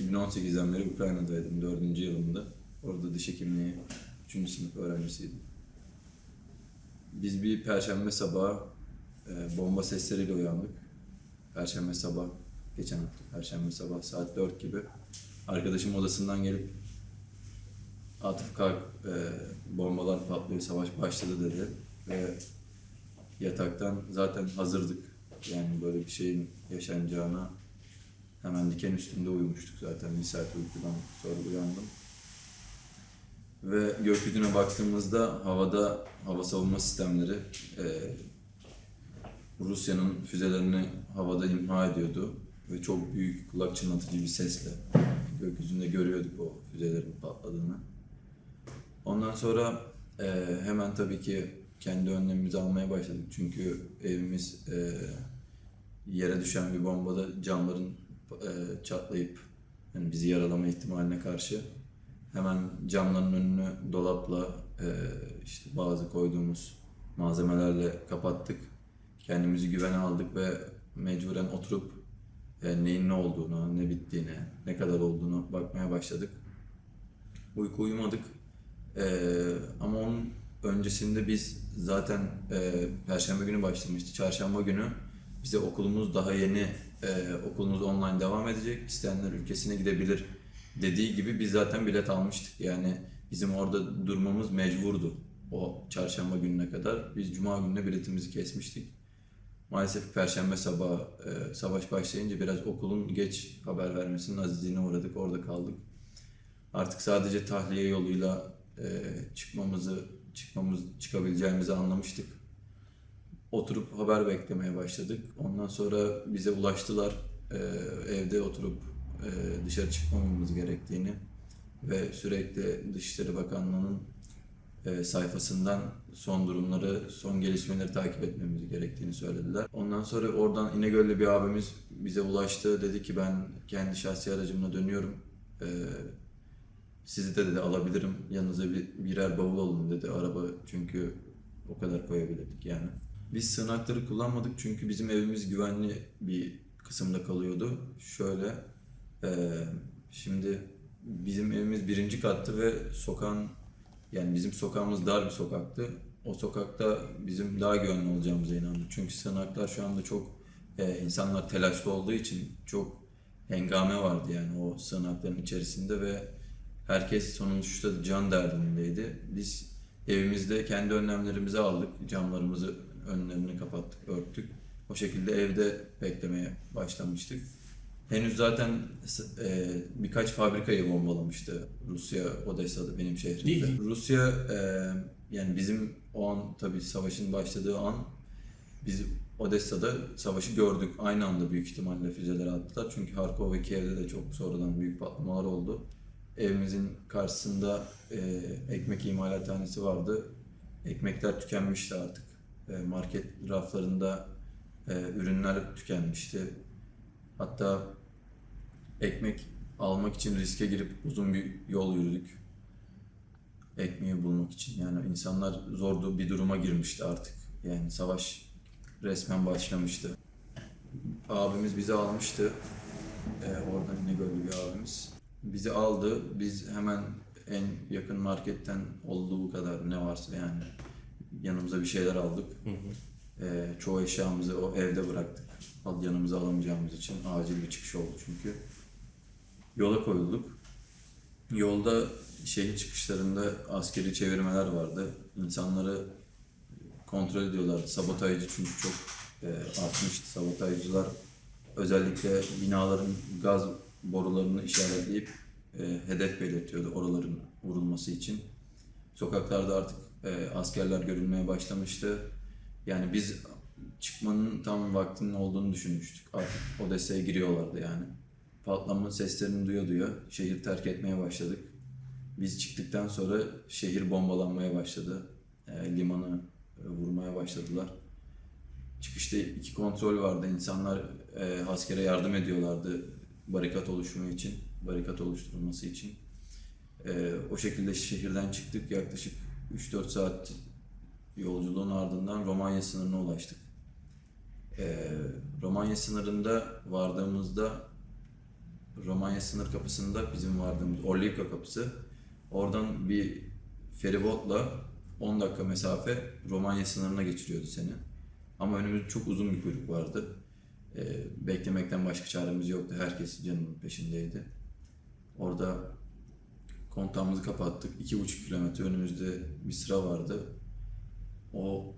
2018'den beri Ukrayna'daydım, dördüncü yılımda. Orada diş hekimliği 3. sınıf öğrencisiydim. Biz bir perşembe sabahı e, bomba sesleriyle uyandık. Perşembe sabah, geçen hafta perşembe sabah saat 4 gibi. Arkadaşım odasından gelip Atıf kalk, e, bombalar patlıyor, savaş başladı dedi. Ve yataktan zaten hazırdık. Yani böyle bir şeyin yaşanacağına hemen diken üstünde uyumuştuk zaten. Bir saat uykudan sonra uyandım. Ve gökyüzüne baktığımızda havada hava savunma sistemleri e, Rusya'nın füzelerini havada imha ediyordu. Ve çok büyük kulak çınlatıcı bir sesle gökyüzünde görüyorduk o füzelerin patladığını. Ondan sonra e, hemen tabii ki kendi önlemimizi almaya başladık. Çünkü evimiz e, yere düşen bir bombada camların e, çatlayıp yani bizi yaralama ihtimaline karşı hemen camların önünü dolapla e, işte bazı koyduğumuz malzemelerle kapattık. Kendimizi güvene aldık ve mecburen oturup e, neyin ne olduğunu, ne bittiğini, ne kadar olduğunu bakmaya başladık. Uyku uyumadık. Ee, ama onun öncesinde biz zaten e, Perşembe günü başlamıştı. Çarşamba günü bize okulumuz daha yeni, e, okulumuz online devam edecek. İsteyenler ülkesine gidebilir dediği gibi biz zaten bilet almıştık. Yani bizim orada durmamız mecburdu o çarşamba gününe kadar. Biz cuma gününe biletimizi kesmiştik. Maalesef perşembe sabahı e, savaş başlayınca biraz okulun geç haber vermesinin azizliğine uğradık. Orada kaldık. Artık sadece tahliye yoluyla e, çıkmamızı, çıkmamız, çıkabileceğimizi anlamıştık. Oturup haber beklemeye başladık. Ondan sonra bize ulaştılar. E, evde oturup e, dışarı çıkmamamız gerektiğini ve sürekli Dışişleri Bakanlığı'nın e, sayfasından son durumları, son gelişmeleri takip etmemiz gerektiğini söylediler. Ondan sonra oradan İnegöl'lü bir abimiz bize ulaştı. Dedi ki ben kendi şahsi aracımla dönüyorum. E, sizi de dedi alabilirim. Yanınıza bir, birer bavul alın dedi araba çünkü o kadar koyabilirdik yani. Biz sığınakları kullanmadık çünkü bizim evimiz güvenli bir kısımda kalıyordu. Şöyle e, şimdi bizim evimiz birinci kattı ve sokağın yani bizim sokağımız dar bir sokaktı. O sokakta bizim daha güvenli olacağımıza inandık. Çünkü sığınaklar şu anda çok e, insanlar telaşlı olduğu için çok hengame vardı yani o sığınakların içerisinde ve herkes sonuçta can derdindeydi. Biz evimizde kendi önlemlerimizi aldık. Camlarımızı önlerini kapattık, örttük. O şekilde evde beklemeye başlamıştık. Henüz zaten e, birkaç fabrikayı bombalamıştı Rusya Odessa'da benim şehrimde. Rusya e, yani bizim o an tabii savaşın başladığı an biz Odessa'da savaşı gördük. Aynı anda büyük ihtimalle füzeleri attılar. Çünkü Harkov ve Kiev'de de çok sonradan büyük patlamalar oldu. Evimizin karşısında e, ekmek imalathanesi vardı. Ekmekler tükenmişti artık. E, market raflarında e, ürünler tükenmişti. Hatta ekmek almak için riske girip uzun bir yol yürüdük. Ekmeği bulmak için. Yani insanlar zor bir duruma girmişti artık. Yani savaş resmen başlamıştı. Abimiz bizi almıştı. Ee, oradan İnegöl'lü bir abimiz. Bizi aldı. Biz hemen en yakın marketten olduğu kadar ne varsa yani yanımıza bir şeyler aldık. Ee, çoğu eşyamızı o evde bıraktık. Al- Yanımıza alamayacağımız için acil bir çıkış oldu çünkü. Yola koyulduk. Yolda şehir çıkışlarında askeri çevirmeler vardı. İnsanları kontrol ediyorlardı. Sabotajcı çünkü çok e, artmıştı. Sabotajcılar özellikle binaların gaz borularını işaretleyip e, hedef belirtiyordu oraların vurulması için. Sokaklarda artık e, askerler görülmeye başlamıştı. Yani biz çıkmanın tam vaktinin olduğunu düşünmüştük. Artık Odessa'ya giriyorlardı yani. Patlama seslerini duya duya şehir terk etmeye başladık. Biz çıktıktan sonra şehir bombalanmaya başladı. E, limanı e, vurmaya başladılar. Çıkışta iki kontrol vardı. İnsanlar e, askere yardım ediyorlardı barikat oluşumu için, barikat oluşturulması için. E, o şekilde şehirden çıktık. Yaklaşık 3-4 saat yolculuğun ardından Romanya sınırına ulaştık. E, Romanya sınırında vardığımızda Romanya sınır kapısında bizim vardığımız Orlika kapısı. Oradan bir feribotla 10 dakika mesafe Romanya sınırına geçiriyordu seni. Ama önümüzde çok uzun bir kuyruk vardı. Ee, beklemekten başka çaremiz yoktu. Herkes canının peşindeydi. Orada kontağımızı kapattık. 2,5 kilometre önümüzde bir sıra vardı. O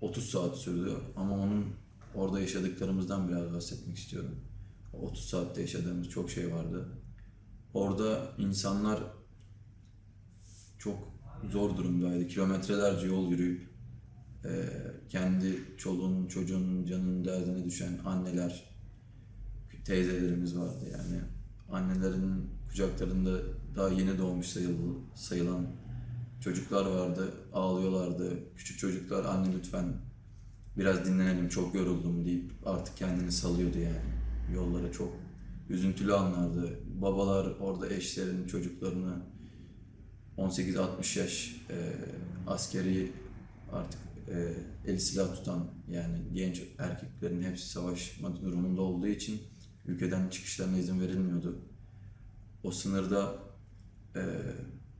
30 saat sürdü ama onun orada yaşadıklarımızdan biraz bahsetmek istiyorum. O 30 saatte yaşadığımız çok şey vardı. Orada insanlar çok zor durumdaydı. Kilometrelerce yol yürüyüp e, kendi çoluğunun çocuğunun canının derdine düşen anneler, teyzelerimiz vardı yani. Annelerin kucaklarında daha yeni doğmuş sayılı, sayılan çocuklar vardı. Ağlıyorlardı. Küçük çocuklar anne lütfen biraz dinlenelim çok yoruldum deyip artık kendini salıyordu yani. Yollara çok üzüntülü anlardı. Babalar orada eşlerini, çocuklarını 18-60 yaş e, askeri artık e, eli silah tutan yani genç erkeklerin hepsi savaşma durumunda olduğu için ülkeden çıkışlarına izin verilmiyordu. O sınırda e,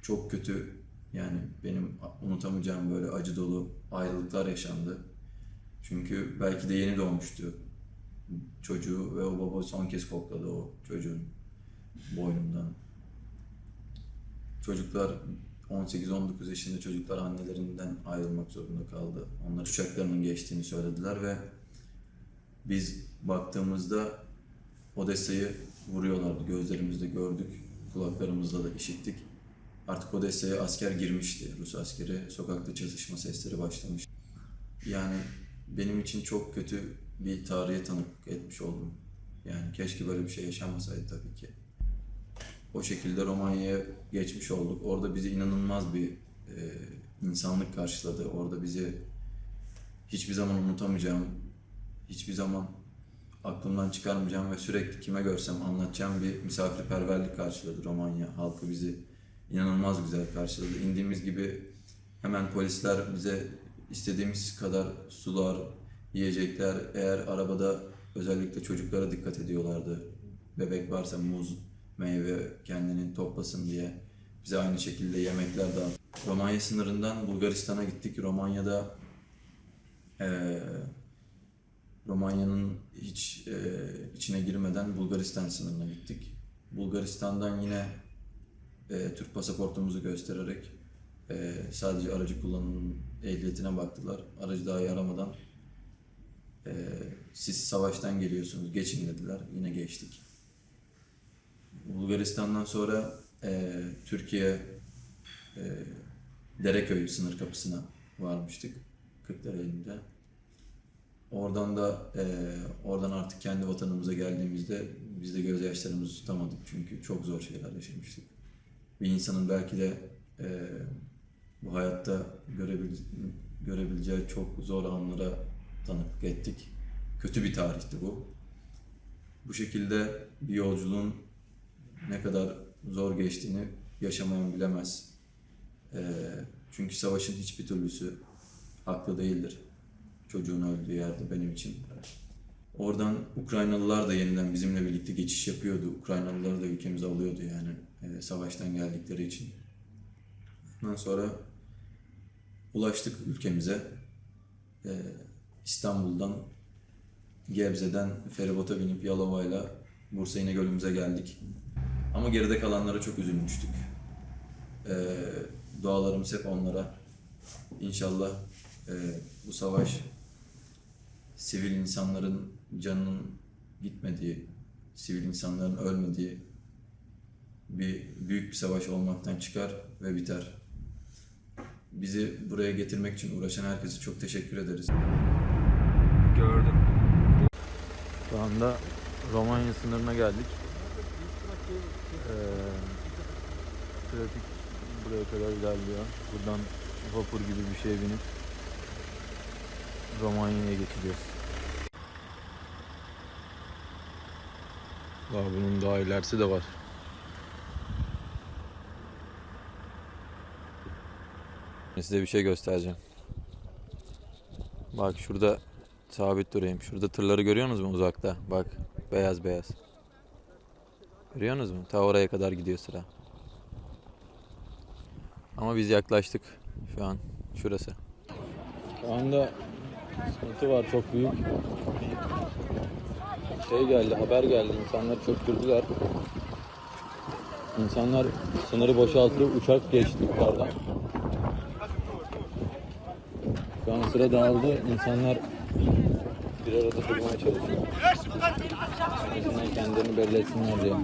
çok kötü yani benim unutamayacağım böyle acı dolu ayrılıklar yaşandı. Çünkü belki de yeni doğmuştu çocuğu ve o baba son kez kokladı o çocuğun boynundan. Çocuklar 18-19 yaşında çocuklar annelerinden ayrılmak zorunda kaldı. Onlar uçaklarının geçtiğini söylediler ve biz baktığımızda Odessa'yı vuruyorlardı. Gözlerimizde gördük, kulaklarımızla da işittik. Artık Odessa'ya asker girmişti. Rus askeri sokakta çatışma sesleri başlamış. Yani benim için çok kötü bir tarihe tanıklık etmiş oldum. Yani keşke böyle bir şey yaşanmasaydı tabii ki. O şekilde Romanya'ya geçmiş olduk. Orada bizi inanılmaz bir e, insanlık karşıladı. Orada bizi hiçbir zaman unutamayacağım, hiçbir zaman aklımdan çıkarmayacağım ve sürekli kime görsem anlatacağım bir misafirperverlik karşıladı Romanya halkı bizi inanılmaz güzel karşıladı. İndiğimiz gibi hemen polisler bize istediğimiz kadar sular, yiyecekler, eğer arabada özellikle çocuklara dikkat ediyorlardı. Bebek varsa muz, meyve kendini toplasın diye bize aynı şekilde yemekler dağıttı. Romanya sınırından Bulgaristan'a gittik. Romanya'da eee Romanya'nın hiç e, içine girmeden Bulgaristan sınırına gittik. Bulgaristan'dan yine e, Türk pasaportumuzu göstererek e, sadece aracı kullanımın ehliyetine baktılar. Aracı daha aramadan e, siz savaştan geliyorsunuz geçin dediler. Yine geçtik. Bulgaristan'dan sonra e, Türkiye e, Dereköy sınır kapısına varmıştık. Kırklareli'nde. Oradan da eee, oradan artık kendi vatanımıza geldiğimizde biz de gözyaşlarımızı tutamadık çünkü çok zor şeyler yaşamıştık. Bir insanın belki de eee, bu hayatta görebil, görebileceği çok zor anlara tanıklık ettik. Kötü bir tarihti bu. Bu şekilde bir yolculuğun ne kadar zor geçtiğini yaşamayan bilemez. Eee, çünkü savaşın hiçbir türlüsü haklı değildir çocuğun öldüğü yerde benim için. Oradan Ukraynalılar da yeniden bizimle birlikte geçiş yapıyordu. Ukraynalıları da ülkemize alıyordu yani e, savaştan geldikleri için. Ondan sonra ulaştık ülkemize. E, İstanbul'dan, Gebze'den feribota binip Yalova'yla Bursa İnegöl'ümüze geldik. Ama geride kalanlara çok üzülmüştük. E, dualarımız hep onlara. İnşallah e, bu savaş sivil insanların canının gitmediği, sivil insanların ölmediği bir büyük bir savaş olmaktan çıkar ve biter. Bizi buraya getirmek için uğraşan herkese çok teşekkür ederiz. Gördüm. Şu anda Romanya sınırına geldik. Ee, trafik buraya kadar ilerliyor. Buradan vapur gibi bir şeye binip Romanya'ya geçeceğiz. Daha bunun daha ilerisi de var. Size bir şey göstereceğim. Bak şurada sabit durayım. Şurada tırları görüyor musunuz mu uzakta? Bak beyaz beyaz. Görüyorsunuz mu? Ta oraya kadar gidiyor sıra. Ama biz yaklaştık şu an. Şurası. Şu anda sıkıntı var çok büyük. Şey geldi, haber geldi. İnsanları çöktürdüler. İnsanlar sınırı boşalttı. Uçak geçti yukarıdan. Şu an sıra dağıldı. İnsanlar bir arada durmaya çalışıyor. En kendilerini belli etsinler diye.